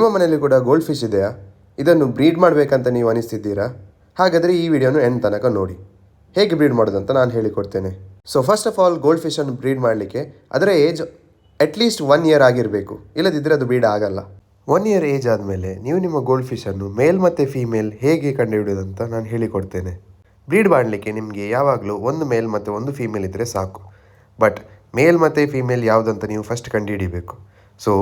ನಿಮ್ಮ ಮನೆಯಲ್ಲಿ ಕೂಡ ಗೋಲ್ಡ್ ಫಿಶ್ ಇದೆಯಾ? ಇದನ್ನು ಬ್ರೀಡ್ ಮಾಡಬೇಕಂತ ನೀವು ಅನಿಸ್ತಿದ್ದೀರಾ? ಹಾಗಾದರೆ ಈ ವಿಡಿಯೋನು ಎಂಡ್ ತನಕ ನೋಡಿ. ಹೇಗೆ ಬ್ರೀಡ್ ಮಾಡೋದಂತ ನಾನು ಹೇಳಿಕೊಡ್ತೇನೆ. So first of all gold ಫಿಶನ್ನು breed ಮಾಡಲಿಕ್ಕೆ ಅದರ ಏಜ್ ಅಟ್ಲೀಸ್ಟ್ ಒನ್ ಇಯರ್ ಆಗಿರಬೇಕು. ಇಲ್ಲದಿದ್ದರೆ ಅದು ಬ್ರೀಡ್ ಆಗಲ್ಲ. ಒನ್ ಇಯರ್ ಏಜ್ ಆದಮೇಲೆ ನೀವು ನಿಮ್ಮ ಗೋಲ್ಡ್ ಫಿಶನ್ನು ಮೇಲ್ ಮತ್ತು ಫೀಮೇಲ್ ಹೇಗೆ ಕಂಡುಹಿಡಿಯೋದಂತ ನಾನು ಹೇಳಿಕೊಡ್ತೇನೆ. ಬ್ರೀಡ್ ಮಾಡಲಿಕ್ಕೆ ನಿಮಗೆ ಯಾವಾಗಲೂ ಒಂದು ಮೇಲ್ ಮತ್ತು ಒಂದು ಫೀಮೇಲ್ ಇದ್ದರೆ ಸಾಕು. ಬಟ್ ಮೇಲ್ ಮತ್ತು ಫೀಮೇಲ್ ಯಾವುದಂತ ನೀವು ಫಸ್ಟ್ ಕಂಡುಹಿಡಿಬೇಕು. ಸೊ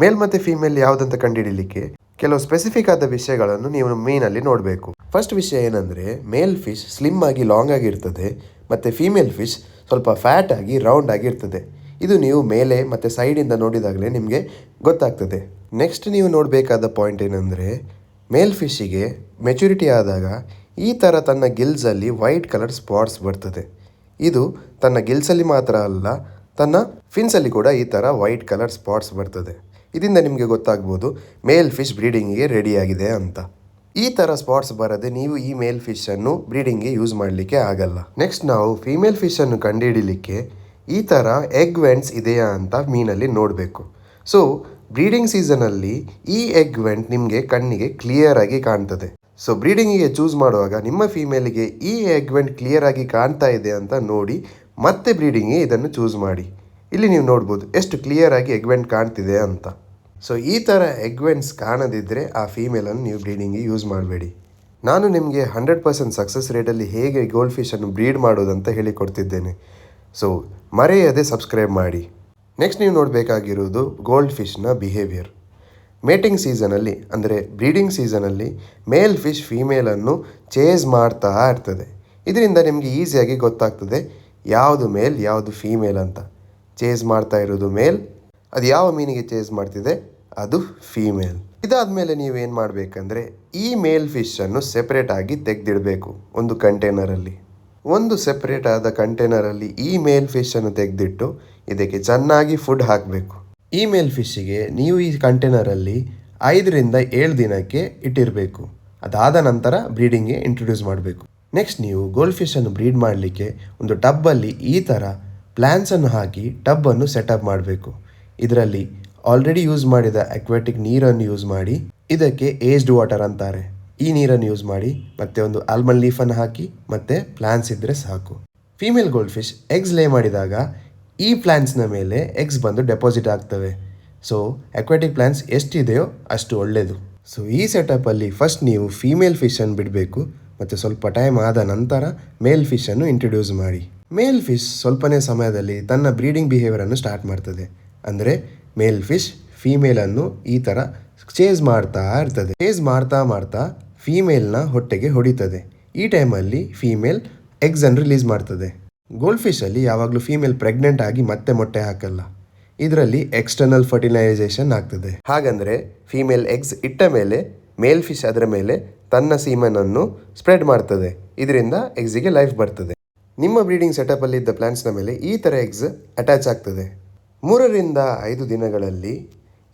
ಮೇಲ್ ಮತ್ತೆ ಫೀಮೇಲ್ ಯಾವುದಂತ ಕಂಡುಹಿಡಿಯಲಿಕ್ಕೆ ಕೆಲವು ಸ್ಪೆಸಿಫಿಕ್ ಆದ ವಿಷಯಗಳನ್ನು ನೀವು ಮೇನಲ್ಲಿ ನೋಡಬೇಕು. ಫಸ್ಟ್ ವಿಷಯ ಏನಂದರೆ ಮೇಲ್ ಫಿಶ್ ಸ್ಲಿಮ್ ಆಗಿ ಲಾಂಗ್ ಆಗಿರ್ತದೆ ಮತ್ತು ಫೀಮೇಲ್ ಫಿಶ್ ಸ್ವಲ್ಪ ಫ್ಯಾಟ್ ಆಗಿ ರೌಂಡ್ ಆಗಿರ್ತದೆ ಇದು ನೀವು ಮೇಲೆ ಮತ್ತು ಸೈಡಿಂದ ನೋಡಿದಾಗಲೇ ನಿಮಗೆ ಗೊತ್ತಾಗ್ತದೆ. ನೆಕ್ಸ್ಟ್ ನೀವು ನೋಡಬೇಕಾದ ಪಾಯಿಂಟ್ ಏನಂದರೆ ಮೇಲ್ ಫಿಶ್ಶಿಗೆ ಮೆಚುರಿಟಿ ಆದಾಗ ಈ ಥರ ತನ್ನ ಗಿಲ್ಸಲ್ಲಿ ವೈಟ್ ಕಲರ್ ಸ್ಪಾಟ್ಸ್ ಬರ್ತದೆ. ಇದು ತನ್ನ ಗಿಲ್ಸಲ್ಲಿ ಮಾತ್ರ ಅಲ್ಲ, ತನ್ನ ಫಿನ್ಸಲ್ಲಿ ಕೂಡ ಈ ಥರ ವೈಟ್ ಕಲರ್ ಸ್ಪಾಟ್ಸ್ ಬರ್ತದೆ. ಇದರಿಂದ ನಿಮಗೆ ಗೊತ್ತಾಗ್ಬೋದು ಮೇಲ್ ಫಿಶ್ ಬ್ರೀಡಿಂಗಿಗೆ ರೆಡಿಯಾಗಿದೆ ಅಂತ. ಈ ಥರ ಸ್ಪಾಟ್ಸ್ ಬರದೆ ನೀವು ಈ ಮೇಲ್ ಫಿಶನ್ನು ಬ್ರೀಡಿಂಗ್ಗೆ ಯೂಸ್ ಮಾಡಲಿಕ್ಕೆ ಆಗಲ್ಲ. ನೆಕ್ಸ್ಟ್ ನಾವು ಫೀಮೇಲ್ ಫಿಶನ್ನು ಕಂಡುಹಿಡಿಲಿಕ್ಕೆ ಈ ಥರ ಎಗ್ ವೆಂಟ್ಸ್ ಇದೆಯಾ ಅಂತ ಮೀನಲ್ಲಿ ನೋಡಬೇಕು. ಸೊ ಬ್ರೀಡಿಂಗ್ ಸೀಸನಲ್ಲಿ ಈ ಎಗ್ ವೆಂಟ್ ನಿಮಗೆ ಕಣ್ಣಿಗೆ ಕ್ಲಿಯರ್ ಆಗಿ ಕಾಣ್ತದೆ. ಸೊ ಬ್ರೀಡಿಂಗಿಗೆ ಚೂಸ್ ಮಾಡುವಾಗ ನಿಮ್ಮ ಫೀಮೇಲಿಗೆ ಈ ಎಗ್ ವೆಂಟ್ ಕ್ಲಿಯರ್ ಆಗಿ ಕಾಣ್ತಾ ಇದೆ ಅಂತ ನೋಡಿ ಮತ್ತೆ ಬ್ರೀಡಿಂಗಿಗೆ ಇದನ್ನು ಚೂಸ್ ಮಾಡಿ. ಇಲ್ಲಿ ನೀವು ನೋಡ್ಬೋದು ಎಷ್ಟು ಕ್ಲಿಯರ್ ಆಗಿ ಎಗ್ ವೆಂಟ್ ಕಾಣ್ತಿದೆ ಅಂತ. ಸೊ ಈ ಥರ ಎಗ್ವೆಂಟ್ಸ್ ಕಾಣದಿದ್ದರೆ ಆ ಫೀಮೇಲನ್ನು ನೀವು ಬ್ರೀಡಿಂಗಿಗೆ ಯೂಸ್ ಮಾಡಬೇಡಿ. ನಾನು ನಿಮಗೆ ಹಂಡ್ರೆಡ್ ಪರ್ಸೆಂಟ್ ಸಕ್ಸಸ್ ರೇಟಲ್ಲಿ ಹೇಗೆ ಗೋಲ್ಡ್ ಫಿಶನ್ನು ಬ್ರೀಡ್ ಮಾಡೋದಂತ ಹೇಳಿಕೊಡ್ತಿದ್ದೇನೆ. ಸೊ ಮರೆಯದೆ ಸಬ್ಸ್ಕ್ರೈಬ್ ಮಾಡಿ. ನೆಕ್ಸ್ಟ್ ನೀವು ನೋಡಬೇಕಾಗಿರುವುದು ಗೋಲ್ಡ್ ಫಿಶ್ನ ಬಿಹೇವಿಯರ್ ಮೇಟಿಂಗ್ ಸೀಸನಲ್ಲಿ ಅಂದರೆ ಬ್ರೀಡಿಂಗ್ ಸೀಸನಲ್ಲಿ ಮೇಲ್ ಫಿಶ್ ಫೀಮೇಲನ್ನು ಚೇಸ್ ಮಾಡ್ತಾ ಇರ್ತದೆ. ಇದರಿಂದ ನಿಮಗೆ ಈಸಿಯಾಗಿ ಗೊತ್ತಾಗ್ತದೆ ಯಾವುದು ಮೇಲ್ ಯಾವುದು ಫೀಮೇಲ್ ಅಂತ. ಚೇಸ್ ಮಾಡ್ತಾ ಇರೋದು ಮೇಲ್ ಅದು ಯಾವ ಮೀನಿಗೆ ಚೇಸ್ ಮಾಡ್ತಿದೆ? ಅದು ಫೀಮೇಲ್ ಇದಾದಮೇಲೆ ನೀವೇನು ಮಾಡಬೇಕಂದ್ರೆ ಈ ಮೇಲ್ ಫಿಶನ್ನು ಸೆಪ್ರೇಟಾಗಿ ತೆಗೆದಿಡಬೇಕು ಒಂದು ಕಂಟೈನರಲ್ಲಿ ಒಂದು ಸೆಪ್ರೇಟ್ ಆದ ಕಂಟೈನರಲ್ಲಿ ಈ ಮೇಲ್ ಫಿಶನ್ನು ತೆಗೆದಿಟ್ಟು ಇದಕ್ಕೆ ಚೆನ್ನಾಗಿ ಫುಡ್ ಹಾಕಬೇಕು. ಈ ಮೇಲ್ ಫಿಶ್ಶಿಗೆ ನೀವು ಈ ಕಂಟೈನರಲ್ಲಿ ಐದರಿಂದ ಏಳು ದಿನಕ್ಕೆ ಇಟ್ಟಿರಬೇಕು. ಅದಾದ ನಂತರ ಬ್ರೀಡಿಂಗ್ಗೆ ಇಂಟ್ರೊಡ್ಯೂಸ್ ಮಾಡಬೇಕು. ನೆಕ್ಸ್ಟ್ ನೀವು ಗೋಲ್ಡ್ ಫಿಶನ್ನು ಬ್ರೀಡ್ ಮಾಡಲಿಕ್ಕೆ ಒಂದು ಟಬ್ಬಲ್ಲಿ ಈ ಥರ ಪ್ಲ್ಯಾನ್ಸನ್ನು ಹಾಕಿ ಟಬ್ಬನ್ನು ಸೆಟಪ್ ಮಾಡಬೇಕು. ಇದರಲ್ಲಿ ಆಲ್ರೆಡಿ ಯೂಸ್ ಮಾಡಿದ ಅಕ್ವೆಟಿಕ್ ನೀರನ್ನು ಯೂಸ್ ಮಾಡಿ ಇದಕ್ಕೆ ಏಜ್ಡ್ ವಾಟರ್ ಅಂತಾರೆ. ಈ ನೀರನ್ನು ಯೂಸ್ ಮಾಡಿ ಮತ್ತೆ ಒಂದು ಆಲ್ಮಂಡ್ ಲೀಫನ್ನು ಹಾಕಿ ಮತ್ತೆ ಪ್ಲ್ಯಾನ್ಸ್ ಇದ್ದರೆ ಸಾಕು. ಫೀಮೇಲ್ ಗೋಲ್ಡ್ ಫಿಶ್ ಎಗ್ಸ್ ಲೇ ಮಾಡಿದಾಗ ಈ ಪ್ಲ್ಯಾನ್ಸ್ನ ಮೇಲೆ ಎಗ್ಸ್ ಬಂದು ಡೆಪಾಸಿಟ್ ಆಗ್ತವೆ. ಸೊ, ಅಕ್ವೆಟಿಕ್ ಪ್ಲ್ಯಾನ್ಸ್ ಎಷ್ಟಿದೆಯೋ ಅಷ್ಟು ಒಳ್ಳೆಯದು ಸೊ, ಈ ಸೆಟಪಲ್ಲಿ ಫಸ್ಟ್ ನೀವು ಫೀಮೇಲ್ ಫಿಶನ್ನು ಬಿಡಬೇಕು. ಮತ್ತು ಸ್ವಲ್ಪ ಟೈಮ್ ಆದ ನಂತರ ಮೇಲ್ ಫಿಶನ್ನು ಇಂಟ್ರೊಡ್ಯೂಸ್ ಮಾಡಿ. ಮೇಲ್ ಫಿಶ್ ಸ್ವಲ್ಪನೇ ಸಮಯದಲ್ಲಿ ತನ್ನ ಬ್ರೀಡಿಂಗ್ ಬಿಹೇವಿಯರನ್ನು ಸ್ಟಾರ್ಟ್ ಮಾಡ್ತದೆ. ಅಂದರೆ ಮೇಲ್ ಫಿಶ್ ಫೀಮೇಲನ್ನು ಈ ಥರ ಚೇಸ್ ಮಾಡ್ತಾ ಇರ್ತದೆ. ಚೇಸ್ ಮಾಡ್ತಾ ಮಾಡ್ತಾ ಫೀಮೇಲ್ನ ಹೊಟ್ಟೆಗೆ ಹೊಡಿತದೆ. ಈ ಟೈಮಲ್ಲಿ ಫೀಮೇಲ್ ಎಗ್ಸನ್ನು ರಿಲೀಸ್ ಮಾಡ್ತದೆ. ಗೋಲ್ಡ್ ಫಿಶಲ್ಲಿ ಯಾವಾಗಲೂ ಫೀಮೇಲ್ ಪ್ರೆಗ್ನೆಂಟ್ ಆಗಿ ಮತ್ತೆ ಮೊಟ್ಟೆ ಹಾಕಲ್ಲ. ಇದರಲ್ಲಿ ಎಕ್ಸ್ಟರ್ನಲ್ ಫರ್ಟಿಲೈಸೇಷನ್ ಆಗ್ತದೆ. ಹಾಗಂದರೆ ಫೀಮೇಲ್ ಎಗ್ಸ್ ಇಟ್ಟ ಮೇಲೆ ಮೇಲ್ ಫಿಶ್ ಅದರ ಮೇಲೆ ತನ್ನ ಸೀಮನನ್ನು ಸ್ಪ್ರೆಡ್ ಮಾಡ್ತದೆ. ಇದರಿಂದ ಎಗ್ಸಿಗೆ ಲೈಫ್ ಬರ್ತದೆ. ನಿಮ್ಮ ಬ್ರೀಡಿಂಗ್ ಸೆಟಪಲ್ಲಿ ಇದ್ದ ಪ್ಲಾಂಟ್ಸ್ನ ಮೇಲೆ ಈ ಥರ ಎಗ್ಸ್ ಅಟ್ಯಾಚ್ ಆಗ್ತದೆ. ಮೂರರಿಂದ ಐದು ದಿನಗಳಲ್ಲಿ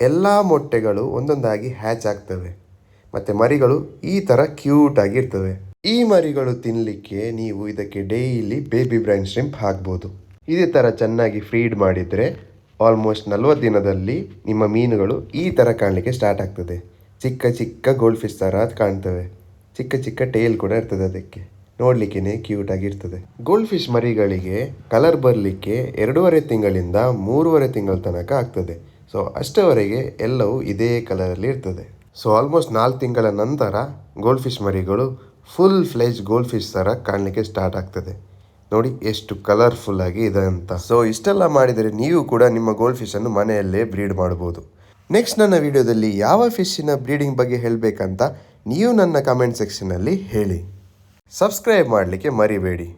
ಎಲ್ಲ ಮೊಟ್ಟೆಗಳು ಒಂದೊಂದಾಗಿ ಹ್ಯಾಚ್ ಆಗ್ತವೆ. ಮತ್ತು ಮರಿಗಳು ಈ ಥರ ಕ್ಯೂಟ್ ಆಗಿರ್ತವೆ ಈ ಮರಿಗಳು ತಿನ್ನಲಿಕ್ಕೆ ನೀವು ಇದಕ್ಕೆ ಡೈಲಿ ಬೇಬಿ ಬ್ರೈನ್ ಶ್ರಿಂಪ್ ಹಾಕ್ಬೋದು. ಇದೇ ಥರ ಚೆನ್ನಾಗಿ ಫ್ರೀಡ್ ಮಾಡಿದರೆ ಆಲ್ಮೋಸ್ಟ್ ನಲ್ವತ್ತು ದಿನದಲ್ಲಿ ನಿಮ್ಮ ಮೀನುಗಳು ಈ ಥರ ಕಾಣಲಿಕ್ಕೆ ಸ್ಟಾರ್ಟ್ ಆಗ್ತದೆ. ಚಿಕ್ಕ ಚಿಕ್ಕ ಗೋಲ್ಡ್ ಫಿಶ್ ಥರ ಕಾಣ್ತವೆ. ಚಿಕ್ಕ ಚಿಕ್ಕ ಟೇಲ್ ಕೂಡ ಇರ್ತದೆ ಅದಕ್ಕೆ. ನೋಡಲಿಕ್ಕೆ ಕ್ಯೂಟ್ ಆಗಿರ್ತದೆ. ಗೋಲ್ಡ್ ಫಿಶ್ ಮರಿಗಳಿಗೆ ಕಲರ್ ಬರಲಿಕ್ಕೆ ಎರಡೂವರೆ ತಿಂಗಳಿಂದ ಮೂರುವರೆ ತಿಂಗಳ ತನಕ ಆಗ್ತದೆ. ಸೊ ಅಷ್ಟವರೆಗೆ ಎಲ್ಲವೂ ಇದೇ ಕಲರಲ್ಲಿ ಇರ್ತದೆ. ಸೊ ಆಲ್ಮೋಸ್ಟ್ ನಾಲ್ಕು ತಿಂಗಳ ನಂತರ ಗೋಲ್ಡ್ ಫಿಶ್ ಮರಿಗಳು ಫುಲ್ ಫ್ಲೆಜ್ ಗೋಲ್ಡ್ ಫಿಶ್ ಥರ ಕಾಣಲಿಕ್ಕೆ ಸ್ಟಾರ್ಟ್ ಆಗ್ತದೆ. ನೋಡಿ, ಎಷ್ಟು ಕಲರ್ಫುಲ್ ಆಗಿ ಇದೆ ಅಂತ. ಸೊ ಇಷ್ಟೆಲ್ಲ ಮಾಡಿದರೆ ನೀವು ಕೂಡ ನಿಮ್ಮ ಗೋಲ್ಡ್ ಫಿಶನ್ನು ಮನೆಯಲ್ಲೇ ಬ್ರೀಡ್ ಮಾಡ್ಬೋದು. ನೆಕ್ಸ್ಟ್ ನನ್ನ ವಿಡಿಯೋದಲ್ಲಿ ಯಾವ ಫಿಶ್ಶಿನ ಬ್ರೀಡಿಂಗ್ ಬಗ್ಗೆ ಹೇಳಬೇಕಂತ ನೀವು ನನ್ನ ಕಮೆಂಟ್ ಸೆಕ್ಷನಲ್ಲಿ ಹೇಳಿ. ಸಬ್ಸ್ಕ್ರೈಬ್ ಮಾಡಲಿಕ್ಕೆ ಮರಿಬೇಡಿ.